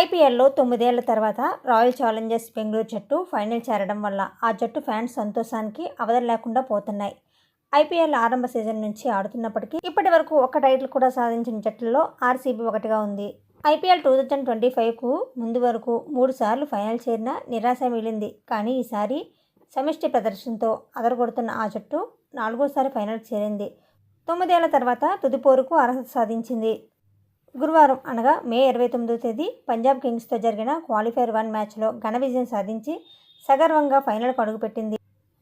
ఐపీఎల్లో తొమ్మిదేళ్ళ తర్వాత royal Challengers Bengaluru జట్టు ఫైనల్ చేరడం వల్ల ఆ జట్టు ఫ్యాన్స్ సంతోషానికి అవధులు లేకుండా పోతున్నాయి. ఐపీఎల్ ఆరంభ సీజన్ నుంచి ఆడుతున్నప్పటికీ ఇప్పటి వరకు ఒక టైటిల్ కూడా సాధించిన జట్టులో ఆర్సీబీ ఒకటిగా ఉంది. ఐపీఎల్ టూ థౌజండ్ ట్వంటీ ఫైవ్కు ముందు వరకు మూడు సార్లు ఫైనల్ చేరిన నిరాశ మిగిలింది. కానీ ఈసారి సమిష్టి ప్రదర్శనతో అదరగొడుతున్న ఆ జట్టు నాలుగోసారి ఫైనల్ చేరింది. తొమ్మిదేళ్ళ తర్వాత తుదిపోరుకు అర్హత సాధించింది. గురువారం అనగా మే ఇరవై తొమ్మిదో తేదీ పంజాబ్ కింగ్స్తో జరిగిన క్వాలిఫైర్ వన్ మ్యాచ్లో ఘన విజయం సాధించి సగర్వంగా ఫైనల్కు అడుగుపెట్టింది.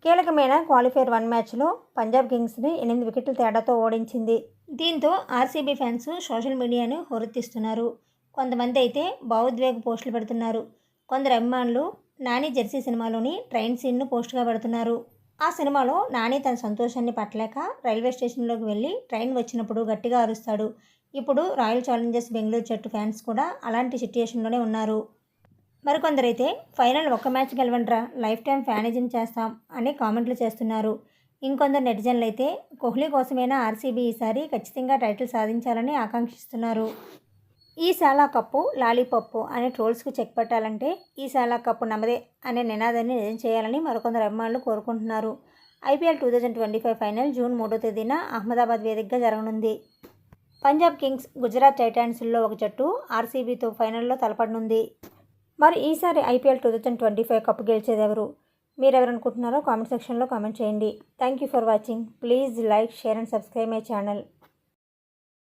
కీలకమైన క్వాలిఫైర్ వన్ మ్యాచ్లో పంజాబ్ కింగ్స్ని ఎనిమిది వికెట్ల తేడాతో ఓడించింది. దీంతో ఆర్సీబీ ఫ్యాన్స్ సోషల్ మీడియాను హోరెత్తిస్తున్నారు. కొంతమంది అయితే భావోద్వేగ పోస్టులు పెడుతున్నారు. కొందరు అభిమానులు నాని జెర్సీ సినిమాలోని ట్రైన్ సీన్ను పోస్టుగా పెడుతున్నారు. ఆ సినిమాలో నాని తన సంతోషాన్ని పట్టలేక రైల్వే స్టేషన్లోకి వెళ్ళి ట్రైన్ వచ్చినప్పుడు గట్టిగా అరుస్తాడు. ఇప్పుడు రాయల్ ఛాలెంజర్స్ బెంగళూరు జట్టు ఫ్యాన్స్ కూడా అలాంటి సిట్యుయేషన్లోనే ఉన్నారు. మరికొందరైతే ఫైనల్ ఒక్క మ్యాచ్ గెలవండ్రా లైఫ్ టైం ఫ్యానిజం చేస్తాం అని కామెంట్లు చేస్తున్నారు. ఇంకొందరు నెటిజన్లు అయితే కోహ్లీ కోసమైనా ఆర్సీబీ ఈసారి ఖచ్చితంగా టైటిల్ సాధించాలని ఆకాంక్షిస్తున్నారు. ఈ శాలా కప్పు లాలీపప్పు అనే ట్రోల్స్కు చెక్ పెట్టాలంటే ఈ శాలా కప్పు నమ్మదే అనే నినాదాన్ని నిజం చేయాలని మరికొందరు అభిమానులు కోరుకుంటున్నారు. IPL two thousand twenty five final June మూడో తేదీన అహ్మదాబాద్ వేదికగా జరగనుంది. పంజాబ్ కింగ్స్ గుజరాత్ టైటాన్స్లో ఒక జట్టు ఆర్సీబీతో ఫైనల్లో తలపడనుంది. మరి ఈసారి IPL two thousand twenty five cup గెలిచేది ఎవరు మీరు ఎవరనుకుంటున్నారో కామెంట్ సెక్షన్లో కామెంట్ చేయండి. Thank you for watching. Please like share and subscribe my channel.